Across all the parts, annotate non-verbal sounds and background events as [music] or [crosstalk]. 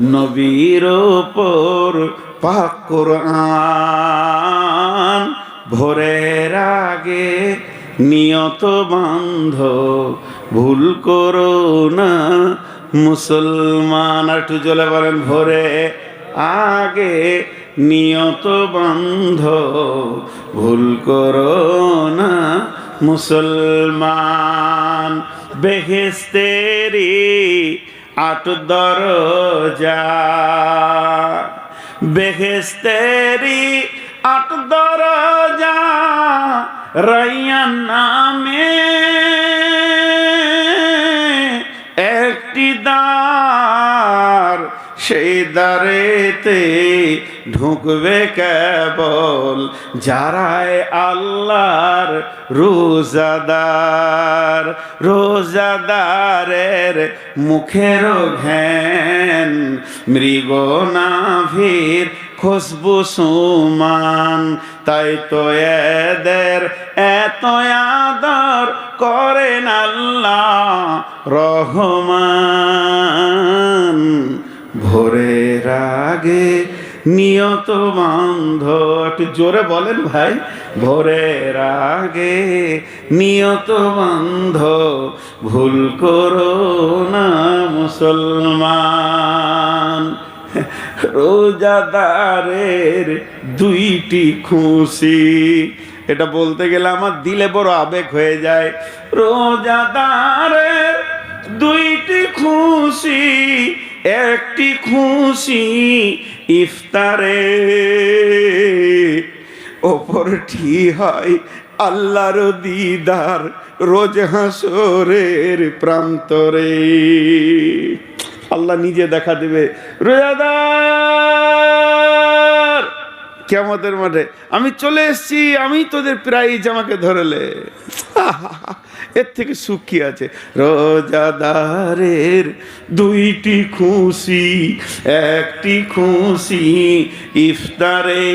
নবীর ওপর পাক কোরআন ভোরের আগে নিয়ত বান্ধ। ভুল করো না মুসলমান। একটু জলে বলেন, ভোরে আগে নিয়ত বান্ধ। ভুল করো না মুসলমান। বেহেস্তেরি আট দরজা। বেহেস্তেরি আট দরজা রাইয়ান নামে একটি দ্বার সেই দ্বারেতে ঢুকবে কেবল যারায় আল্লাহর রোজাদার, রোজাদারের মুখের ঘ্যান, মৃগ নাভির খুশবু সুমান, তাই তো এদের এত আদর করেন আল্লাহ রহমান। ভোরের আগে নিয়ত বন্ধ একটু জোরে বলেন ভাই, ভোরের আগে নিয়ত বান্ধ ভুল করো না মুসলমান। রোজাদারের দুইটি খুশি। এটা বলতে গেলে আমার দিলে বড় আবেগ হয়ে যায়। রোজাদারের দুইটি খুশি। একটি খুশি ইফতারে। ওপরটি হয় আল্লাহর দিদার রোজ হাসরের প্রান্তরে। আল্লাহ নিজে দেখা দেবে। রোজাদার! কেমতের মাঠে। আমি চলে এসেছি, আমি তোদের প্রাইজ আমাকে ধরলে। [laughs] এর থেকে সুখ আছে? রোজাদারের দুইটি খুশি, একটি খুশি ইফতারে।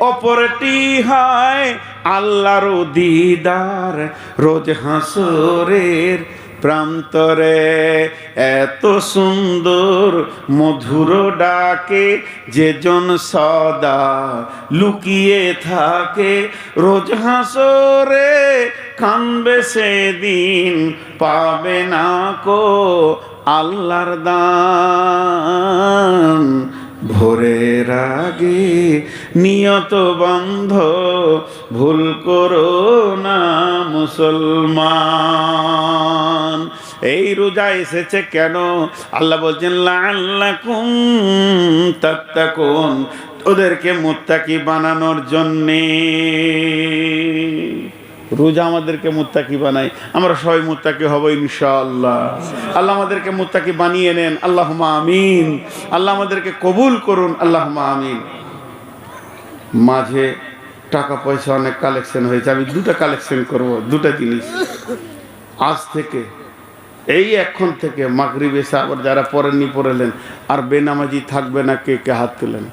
অপরটি হায় আল্লাহর দিদার রোজ হাসরের প্রান্তরে এত সুন্দর মধুর ডাকে, যেজন সদা লুকিয়ে থাকে। রোজ হাসরে কানবে সেদিন, পাবে না কো আল্লাহর দান। ভোরের আগে নিয়ত বন্ধ, ভুল করো না মুসলমান। এই রোজা এসেছে কেন? আল্লাহ বলছেন তাত্তাকুন। ওদেরকে মুত্তাকি বানানোর জন্যে। রোজা আমাদেরকে মুত্তাকি বানায়। আমরা সবাই মুত্তাকি হব ইনশাআল্লাহ। আল্লাহ আমাদেরকে মুত্তাকি বানিয়ে নেন। আল্লাহ আমিন। আল্লাহ আমাদেরকে কবুল করুন। আল্লাহ আমিন। মাঝে টাকা পয়সা অনেক কালেকশন হয়েছে। আমি দুটা কালেকশন করব, দুটা জিনিস। আজ থেকে এই এখন থেকে মাগরিব আবার যারা পড়েননি, পড়েলেন। আর বেনামাজি থাকবে না, কে কে হাত তুলেন?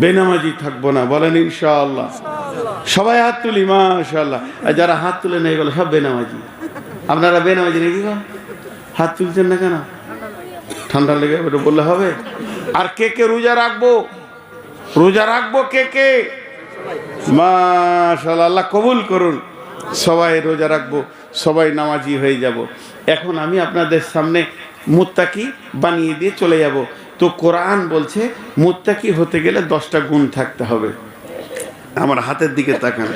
বেনামাজি থাকব না, বলেন ইনশাআল্লাহ। সবাই হাত তুলি মাশাল্লাহ আর যারা হাত তুলে নেই গেলো সব বেনামাজি। আপনারা বেনামাজি নাকি? হাত তুলছেন না কেন? ঠান্ডা লেগে ওটা বললে হবে। আর কে কে রোজা রাখব? রোজা রাখব কে কে? মাশাল্লাহ আল্লাহ কবুল করুন। সবাই রোজা রাখব, সবাই নামাজি হয়ে যাব। এখন আমি আপনাদের সামনে মুত্তাকি বানিয়ে দিয়ে চলে যাব। তো কোরআন বলছে, মুত্তাকি হতে গেলে দশটা গুণ থাকতে হবে। আমার হাতের দিকে তাকান।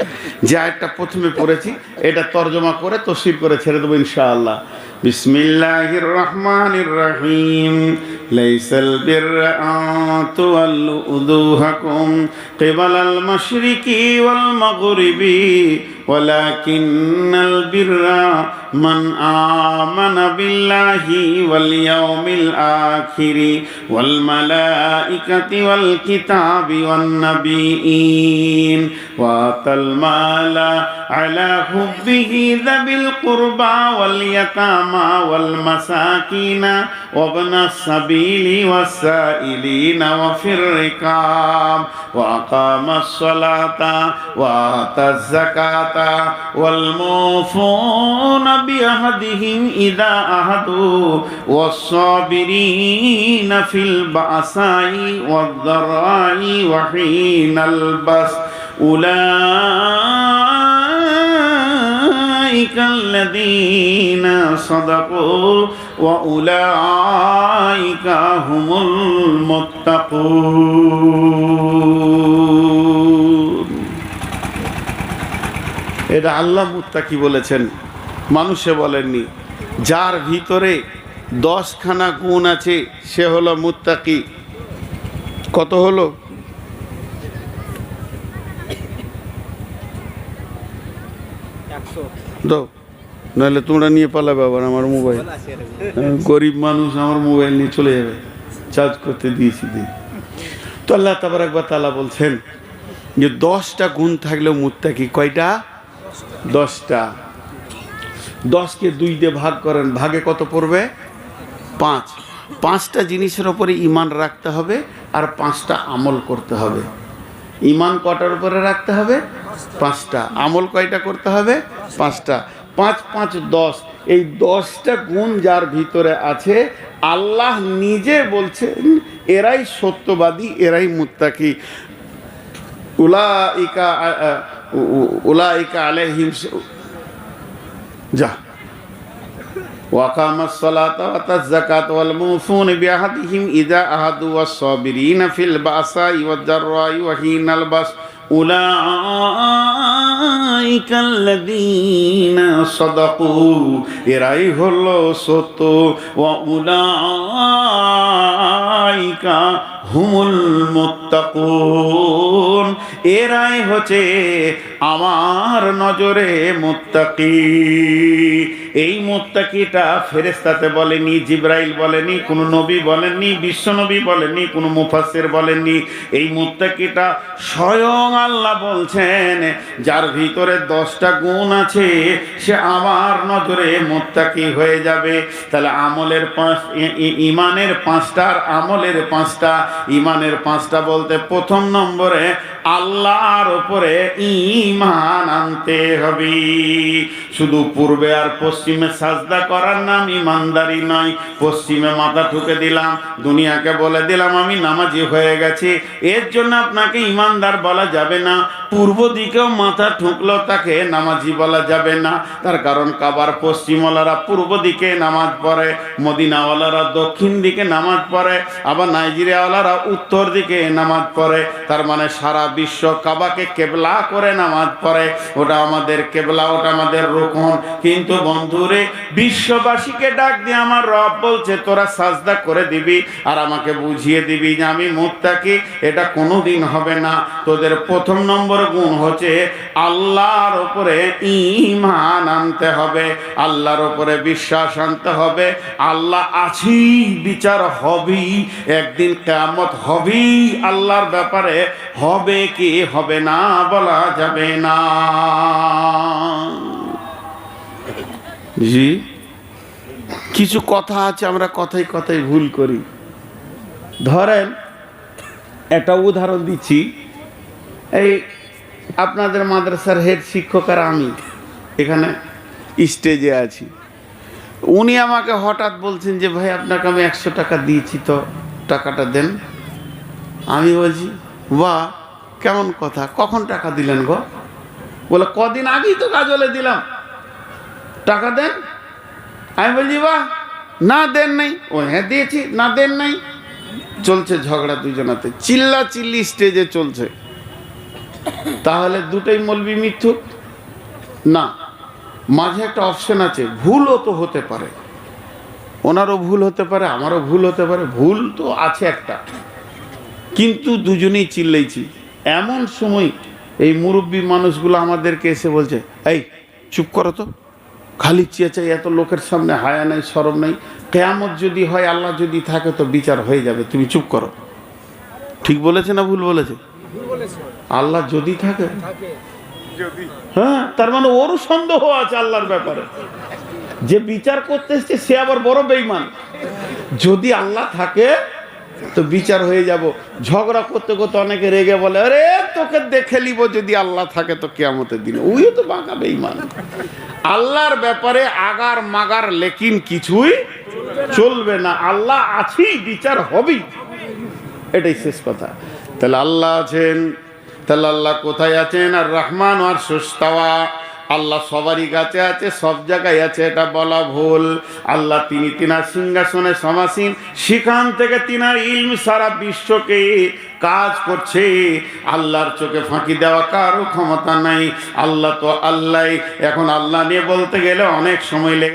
যে আয়টা প্রথমে পড়েছি, এটা তর্জমা করে তসির করে ছেড়ে দেবো ইনশাআল্লাহ। বিসমিল্লাহির রহমানির রহিম লাইসাল বিররা তুওয়াল্লু উদুহাকুম। কিবালাল মাশরিকি ওয়াল মাগরিবি। ولكن البر من آمن بالله واليوم الآخر والملائكة والكتاب والنبيين وآتى المال على حبه ذوي القربى واليتامى والمساكين وابن السبيل والسائلين وفي الرقاب وأقام الصلاة وآتى الزكاة والموفون بعهدهم إذا عهدوا والصابرين في البأساء والضراء وحين البس أولئك الذين صدقوا وأولئك هم المتقون. এটা আল্লাহ মুত্তাকি বলেছেন। মানুষে বলেননি যার ভিতরে দশখানা গুণ আছে সে হলো মুত্তাকি। কত হলো? দাও নাহলে তোমরা নিয়ে পালাবে আবার আমার মোবাইল। গরিব মানুষ আমার মোবাইল নিয়ে চলে যাবে। চার্জ করতে দিয়েছি দিন তো আল্লাহ তাবার একবার তালা বলছেন যে দশটা গুণ থাকলেও মুত্তাকি কয়টা? দশটা। দশকে দুই দিয়ে ভাগ করেন, ভাগে কত পড়বে? পাঁচ। পাঁচটা জিনিসের ওপরে ইমান রাখতে হবে আর পাঁচটা আমল করতে হবে। ইমান কটার উপরে রাখতে হবে? পাঁচটা। আমল কয়টা করতে হবে? পাঁচটা। পাঁচ পাঁচ, দশ। এই দশটা গুণ যার ভিতরে আছে, আল্লাহ নিজে বলছেন, এরাই সত্যবাদী, এরাই মুত্তাকি। উলাইকা, আ- আ- উ- উ- উলাইকা আলাইহিম স- যা وأقام الصلاة وآتى الزكاة والموفون بعهدهم إذا عهدوا والصابرين في البأساء والضراء وحين البأس أولئك الذين صدقوا এরাই হলো সত্য وأولئك হুমুল মুত্তাকুন। এরাই হচ্ছে আমার নজরে মুত্তাকি। এই মুত্তাকিটা ফেরেস্তাতে বলেনি, জিব্রাইল বলেনি, কোনো নবী বলেননি বিশ্বনবী বলেননি, কোনো মুফাসসির বলেননি। এই মুত্তাকিটা স্বয়ং আল্লাহ বলছেন, যার ভিতরে দশটা গুণ আছে, সে আমার নজরে মুত্তাকি হয়ে যাবে। তাহলে আমলের পাঁচ ইমানের পাঁচটা আর আমলের পাঁচটা ইমানের পাঁচটা বলতে প্রথম নম্বরে আল্লাহর উপরে ইমান আনতে হবে। শুধু পূর্বে আর পশ্চিমে সাজদা করার নাম ইমানদারি নয়। পশ্চিমে মাথা ঠুকে দিলাম, দুনিয়াকে বলে দিলাম, আমি নামাজি হয়ে গেছি। এর জন্য আপনাকে ইমানদার বলা যাবে না। পূর্ব দিকেও মাথা ঠুকলো তাকে নামাজি বলা যাবে না। তার কারণ কাবার পশ্চিমওয়ালারা পূর্ব দিকে নামাজ পড়ে, মদিনাওয়ালারা দক্ষিণ দিকে নামাজ পড়ে, আবার নাইজেরিয়াওয়ালারা উত্তর দিকে নামাজ পড়ে, তার মানে সারা বিশ্ব কাবাকে কেবলা করে নামাজ পড়ে। ওটা আমাদের কেবলা, ওটা আমাদের রোকন। কিন্তু বন্ধুরে, বিশ্ববাসীকে ডাক দিয়ে আমার রব বলছে, তোরা সাজদা করে দিবি আর আমাকে বুঝিয়ে দিবি যে আমি মুক্তাকি এটা কোনোদিন হবে না। তোদের প্রথম নম্বর গুণ হচ্ছে আল্লাহর উপরে ইমান আনতে হবে, আল্লাহর উপরে বিশ্বাস আনতে হবে। আল্লাহ আছি বিচার হবেই। একদিন কেমত হবেই আল্লাহর ব্যাপারে হবে কি হবে না বলা যাবে না। জি, কিছু কথা আছে, আমরা কথাই কথাই ভুল করি। ধরেন, একটা উদাহরণ দিচ্ছি। এই আপনাদের মাদ্রাসার হেড শিক্ষক আর আমি এখানে স্টেজে আছি। উনি আমাকে হঠাৎ বলছেন যে, ভাই, আপনাকে আমি একশো টাকা দিয়েছি তো। টাকাটা দেন। আমি বলছি, বাহ, কেমন কথা, কখন টাকা দিলেন গো? বলে, কদিন আগেই তো কাজলে দিলাম। টাকা দেন? আমি বলছি, বাহ, না দেন নাই। ও হ্যাঁ দিয়েছি, না দেন নাই। চলছে ঝগড়া দুজনাতে চিল্লা চিল্লি স্টেজে চলছে। তাহলে দুটোই মলবি মিথ্যুক? না, মাঝে একটা অপশন আছে, ভুলও তো হতে পারে। ওনারও ভুল হতে পারে আমারও ভুল হতে পারে ভুল তো আছে একটা। কিন্তু দুজনেই চিল্লাইছি। এমন সময় এই মুরব্বী মানুষগুলো আমাদেরকে এসে বলছে এই চুপ করো তো। খালি চেঁচাই এত লোকের সামনে হায়া নেই সরম নেই। কেয়ামত যদি হয় আল্লাহ যদি থাকে তো বিচার হয়ে যাবে তুমি চুপ করো। ঠিক বলেছে না ভুল বলেছে? আল্লাহ যদি থাকে। হ্যাঁ তার মানে ওরও সন্দেহ আছে আল্লাহর ব্যাপারে। যে বিচার করতে এসছে, সে আবার বড় বেইমান যদি আল্লাহ থাকে, তো বিচার হয়ে যাব। ঝগড়া করতে করতে অনেকে রেগে বলে, আরে, তোকে দেখে নিব যদি আল্লাহ থাকে তো কেয়ামতের দিন। ওইও তো বাঁকা বেইমান আল্লাহর ব্যাপারে আগার মাগার লেকিন কিছুই চলবে না। আল্লাহ আছেই, বিচার হবেই। এটাই শেষ কথা। তাহলে আল্লাহ আছেন, তাহলে আল্লাহ কোথায় আছেন? আর রহমান আর সুস্তাওয়া আল্লাহ সবারই কাছে আছে, সব জায়গায় আছে, এটা বলা ভুল। আল্লাহ তিনি তিনার সিংহাসনে সমাসীন, সেখান থেকে তিনার ইলম সারা বিশ্বকে কাজ করছে। আল্লাহর চোখে ফাঁকি দেওয়া কারও ক্ষমতা নাই। আল্লাহ তো আল্লাহ এখন আল্লাহ নিয়ে বলতে গেলে অনেক সময় লেগে